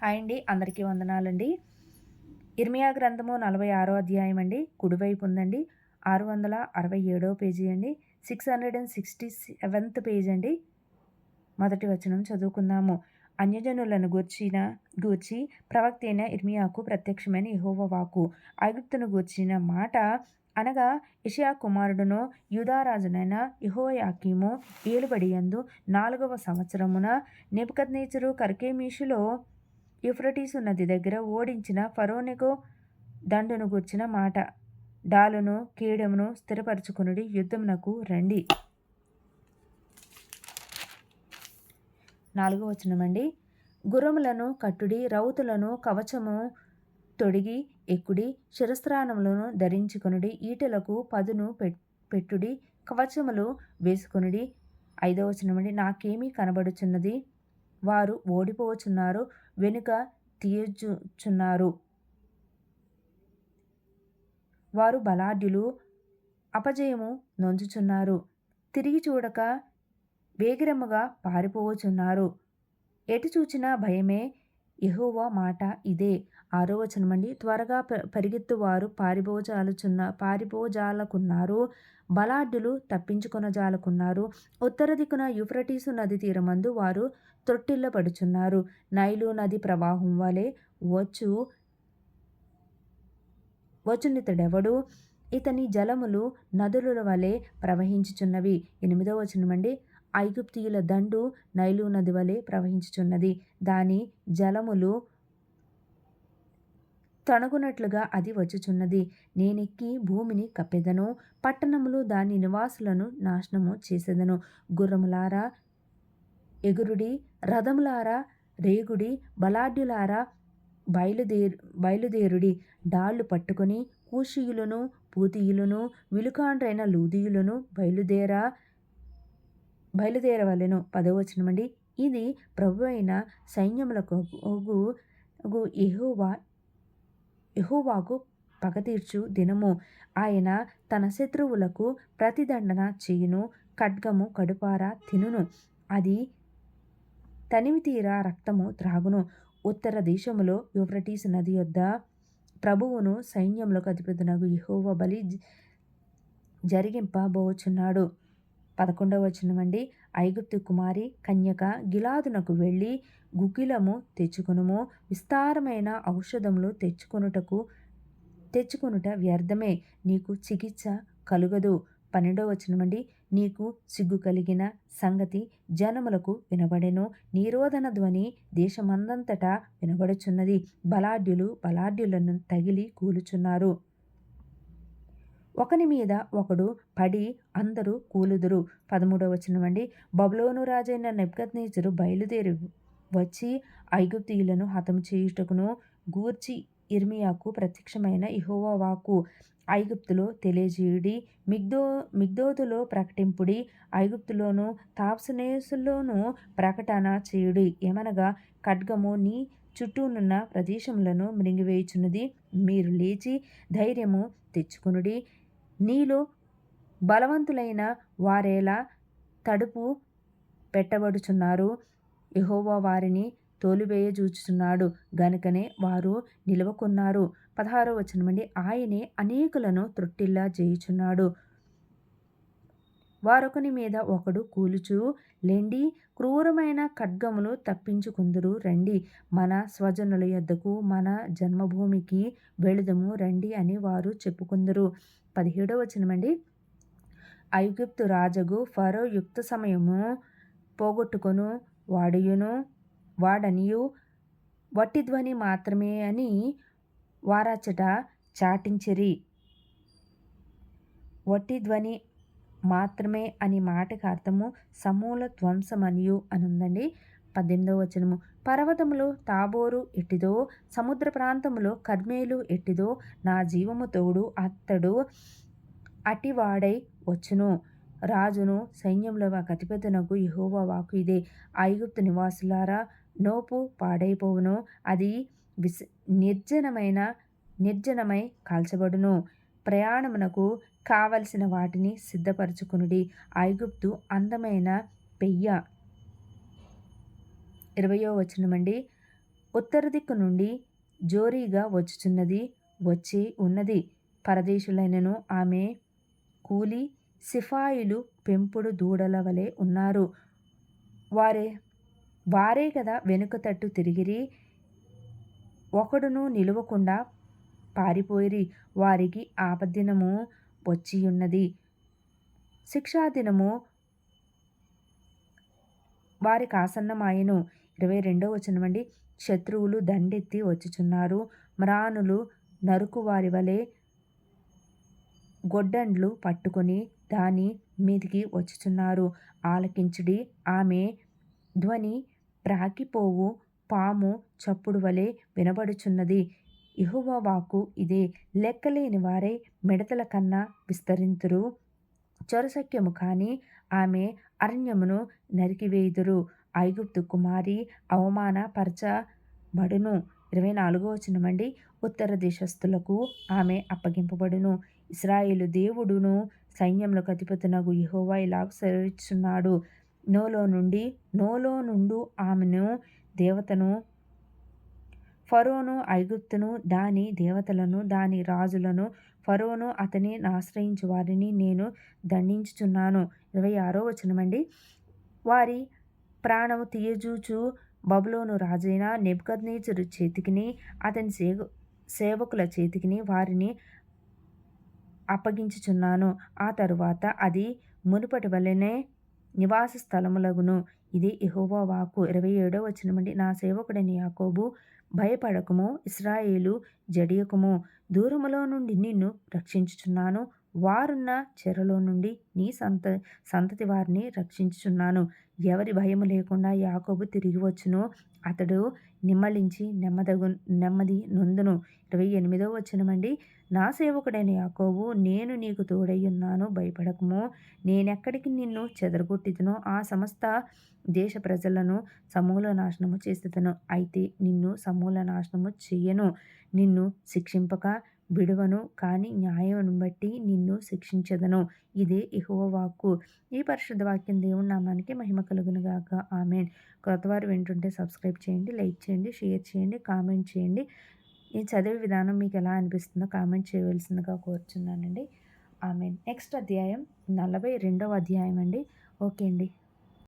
Hi అండి అందరికీ వందనాలండి. ఇర్మియా గ్రంథము నలభై ఆరో అధ్యాయం అండి కుడివైపు ఉందండి. ఆరు వందల అరవై ఏడో పేజీ అండి six hundred and sixty seventh page అండి. మొదటి వచనం చదువుకుందాము. అన్యజనులను గూర్చిన గూర్చి ప్రవక్త అయిన ఇర్మియాకు ప్రత్యక్షమైన యహోవ వాకు ఐగుప్తును గూర్చిన మాట అనగా ఇషియా కుమారుడును యూదారాజునైన ఇహోయాకీము ఏలుబడి యందు నాలుగవ సంవత్సరమున నేపకద్నేచరు కర్కేమీషులో యుఫ్రటీసు నది దగ్గర ఓడించిన ఫరోనికో దండును గుర్చిన మాట. డాలును కీడమును స్థిరపరచుకునుడి యుద్ధమునకు రండి. నాలుగో వచనమండి. గుర్రములను కట్టుడి రౌతులను కవచము తొడిగి ఎక్కుడి శిరస్త్రాణములను ధరించుకొనుడి ఈటలకు పదును పెట్టుడి కవచములు వేసుకొనుడి. ఐదవ వచనమండి. నాకేమీ కనబడుచున్నది? వారు ఓడిపోచున్నారు వెనుక తీయచున్నారు. వారు బలాఢ్యులు అపజయము నొంచుచున్నారు తిరిగి చూడక వేగిరముగా పారిపోవచున్నారు ఎటు చూచినా భయమే యహోవా మాట ఇదే. ఆరో వచనమండి. త్వరగా పరిగెత్తువారు పారిభోజాలుచున్న పారిభోజాలకున్నారు బలాఢ్యులు తప్పించుకొనజాలకున్నారు ఉత్తర దిక్కున యుఫ్రటీసు నది తీరమందు వారు తొట్టిల్లబడుచున్నారు. నైలు నది ప్రవాహం వలె వచ్చు వచ్చునితడెవడు? ఇతని జలములు నదుల వలె ప్రవహించుచున్నవి. ఎనిమిదో వచనమండి. ఐగుప్తియుల దండు నైలు నది వలె ప్రవహించుచున్నది. దాని జలములు తణుగునట్లుగా అది వచ్చుచున్నది. నేనెక్కి భూమిని కప్పెదను పట్టణములు దాని నివాసులను నాశనము చేసేదను. గుర్రములారా ఎగురుడి రథములారా రేగుడి బలాఢ్యులారా బయలుదేరు బయలుదేరుడి. డాళ్ళు పట్టుకొని కూషియులను పూతీయులను విలుకాండ్రైన లూదీయులను బయలుదేరా. బయలుదేరవలెను. పదవచనమండి. ఇది ప్రభు అయిన సైన్యములకు ఎహోవా ఎహోవాకు పగతీర్చు దినము. ఆయన తన శత్రువులకు ప్రతిదండన చేయును ఖడ్గము కడుపార తినును. అది తనివితీరా రక్తము త్రాగును. ఉత్తర దేశములో యూఫ్రటీస్ నది యొద్ద ప్రభువును సైన్యములకు అధిపతినగు యహోవ బలి జరిగింపబోచున్నాడు. పదకొండవ వచనమండి ఐగుప్తు కుమారి కన్యక గిలాదునకు వెళ్ళి గుగ్గిలము తెచ్చుకునుము విస్తారమైన ఔషధములు తెచ్చుకొనుటకు తెచ్చుకొనుట వ్యర్థమే. నీకు చికిత్స కలుగదు. పన్నెండవ వచనమండి నీకు సిగ్గు కలిగిన సంగతి జనములకు వినబడెను. నీరోధన ధ్వని దేశమందంతటా వినబడుచున్నది. బలాఢ్యులు బలాఢ్యులను తగిలి కూలుచున్నారు. ఒకని మీద ఒకడు పడి అందరూ కూలుదురు. పదమూడవ వచనమండి బబులోను రాజైన నెబ్గత్నేచరు బయలుదేరి వచ్చి ఐగుప్తీయులను హతం చేయుటకును గూర్చి ఇర్మియాకు ప్రత్యక్షమైన ఇహోవాకు ఐగుప్తులో తెలియజేయుడి. మిగ్దో మిగ్దోతులో ప్రకటింపుడి. ఐగుప్తులోను తాప్సనేసులోను ప్రకటన చేయుడి. ఏమనగా ఖడ్గము నీ చుట్టూనున్న ప్రదేశములను మృంగివేయుచున్నది. మీరు లేచి ధైర్యము తెచ్చుకునుడి. నీలో బలవంతులైన వారేలా తడుపు పెట్టబడుచున్నారు. యహోవా వారిని తోలివేయజూచుచున్నాడు గనుకనే వారు నిలవకున్నారు. పదహారో వచనమండి. ఆయనే అనేకులను త్రొట్టిల్లా చేయుచున్నాడు వారొకని మీద ఒకడు కూలుచు లెండి క్రూరమైన ఖడ్గములు తప్పించుకుందురు రండి మన స్వజనుల యొద్దకు మన జన్మభూమికి వెళుదము రండి అని వారు చెప్పుకుందరు. పదిహేడో వచనమండి. ఐగుప్తు రాజగు ఫరో యుక్త సమయము పోగొట్టుకొను వాడియును వాడనియు వట్టి ధ్వని మాత్రమే అని వారాచట చాటించిరి. వట్టి ధ్వని మాత్రమే అని మాటకు అర్థము. సమూల ధ్వంసమనియు అని ఉందండి పద్దెనిమిదవ వచనము. పర్వతములు తాబోరు ఎట్టిదో సముద్ర ప్రాంతములో కర్మేలు ఎట్టిదో నా జీవము తోడు అత్తడు అటివాడై వచ్చును. రాజును సైన్యంలో అతిపెద్దనకు యహోవా వాకు ఇదే. ఐగుప్తు నివాసులారా నోపు పాడైపోవును. అది విస్ నిర్జనమైన నిర్జనమై కాల్చబడును. ప్రయాణమునకు కావలసిన వాటిని సిద్ధపరచుకునుడి. ఐగుప్తు అందమైన పెయ్య. ఇరవయో వచనమండి. ఉత్తర దిక్కు నుండి జోరీగా వచ్చుచున్నది వచ్చి ఉన్నది. పరదేశులైనను ఆమె కూలి సిఫాయిలు పెంపుడు దూడల వలె ఉన్నారు. వారే వారే కదా వెనుక తట్టు తిరిగిరి. ఒకడును నిలవకుండా పారిపోయిరి. వారికి ఆపద్దినము వచ్చియున్నది. శిక్షాదినము వారి కాసన్నమాయను. ఇరవై రెండో వచనమండి. శత్రువులు దండెత్తి వచ్చుచున్నారు. మ్రానులు నరుకు వారి వలె గొడ్డండ్లు పట్టుకొని దాని మీదికి వచ్చుచున్నారు. ఆలకించుడి. ఆమె ధ్వని ప్రాకిపోవు. పాము చప్పుడు వలె వినబడుచున్నది. ఇహువ వాకు ఇదే లెక్కలేని వారే మిడతల కన్నా విస్తరింతురు. చొరసక్యము కానీ ఆమె అరణ్యమును నరికివేయుదురు. ఐగుప్తు కుమారి అవమానపరచబడును. ఇరవై నాలుగో వచనమండి. ఉత్తర దేశస్థులకు ఆమె అప్పగింపబడును. ఇస్రాయేలు దేవుడును సైన్యంలో అధిపతునగు యెహోవా ఇలాగ సెలవిస్తున్నాడు నోలో నుండి నోలో నుండు ఆమెను దేవతను ఫరోను ఐగుప్తును దాని దేవతలను దాని రాజులను ఫరోను అతని ఆశ్రయించు వారిని నేను దండించుచున్నాను. ఇరవై ఆరో వచనమండి. వారి ప్రాణము తీయజూచు బబులోను రాజైన నెబ్కద్నేచరు చేతికిని అతని సేవ సేవకుల చేతికిని వారిని అప్పగించుచున్నాను. ఆ తరువాత అది మునుపటి వలెనే నివాస స్థలములగును ఇది ఇహోవా వాకు ఇరవై ఏడో వచనమండి నా సేవకుడని యాకోబు భయపడకము ఇస్రాయేలు జడియకము దూరములో నుండి నిన్ను రక్షించుచున్నాను. వారున్న చెరలో నుండి నీ సంత సంతతి వారిని రక్షించుచున్నాను. ఎవరి భయం లేకుండా యాకోబు తిరిగి వచ్చును. అతడు నిమ్మలించి నెమ్మదగు నెమ్మది నొందును. ఇరవై ఎనిమిదో వచ్చినమండి నా సేవకుడైన యాకోబు నేను నీకు తోడయ్యున్నాను భయపడకము. నేనెక్కడికి నిన్ను చెదరగొట్టితునో ఆ సమస్త దేశ ప్రజలను సమూల నాశనము చేసేదను. అయితే నిన్ను సమూల నాశనము చేయను. నిన్ను శిక్షింపక విడువను కానీ న్యాయం బట్టి నిన్ను శిక్షించదను. ఇదే ఇహో వాక్కు ఈ పరిశుద్ధ వాక్యం దేవుని నామానికి మహిమ కలుగునుగాక ఆమెన్. కొత్తవారు వింటుంటే సబ్స్క్రైబ్ చేయండి లైక్ చేయండి షేర్ చేయండి కామెంట్ చేయండి. ఈ చదివే విధానం మీకు ఎలా అనిపిస్తుందో కామెంట్ చేయవలసిందిగా కోరుచున్నానండి. ఆమె నెక్స్ట్ అధ్యాయం నలభై రెండవ అధ్యాయం అండి ఓకే అండి.